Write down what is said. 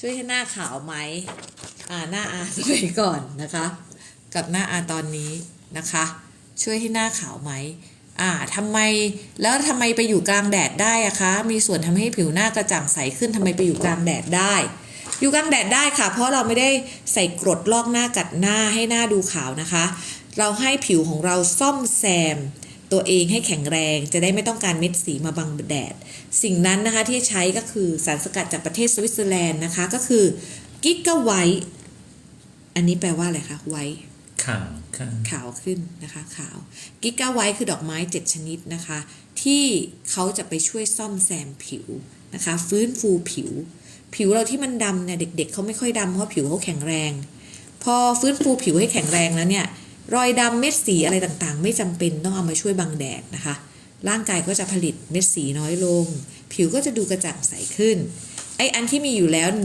ช่วยให้หน้าขาวไหมอ่าหน้าอาสมัยก่อนนะคะ กับหน้าอาตอนนี้นะคะ ช่วยให้หน้าขาวไหมอ่าทำไมแล้วทำไมไปอยู่กลางแดดได้อะคะ มีส่วนทำให้ผิวหน้ากระจ่างใสขึ้นทำไมไปอยู่กลางแดดได้ อยู่กลางแดดได้ค่ะ เพราะเราไม่ได้ใส่กรดลอกหน้ากัดหน้าให้หน้าดูขาวนะคะ เราให้ผิวของเราซ่อมแซม ตัวเองให้แข็งแรง จะได้ไม่ต้องการเม็ดสีมาบังแดด สิ่งนั้นนะคะที่ใช้ก็คือสารสกัดจากประเทศสวิตเซอร์แลนด์นะคะ ก็คือกิกกาไวท์อันนี้แปลว่าอะไรคะไวท์ขาวค่ะขาวขึ้นนะคะขาวกิกาไวท์คือดอกไม้ 7 ชนิดนะคะ ที่เขาจะไปช่วยซ่อมแซมผิวนะคะ ฟื้นฟูผิว ผิวเราที่มันดำเนี่ยเด็ก ๆเขาไม่ค่อยดำเพราะผิวเขาแข็งแรง พอฟื้นฟูผิวให้แข็งแรงแล้วเนี่ย รอยดำเม็ดสีอะไรต่างๆ ไม่จำเป็นต้องเอามาช่วยบังแดดนะคะ ร่างกายก็จะผลิตเม็ดสีน้อยลง ผิวก็จะดูกระจ่างใสขึ้นไออันที่มีอยู่แล้ว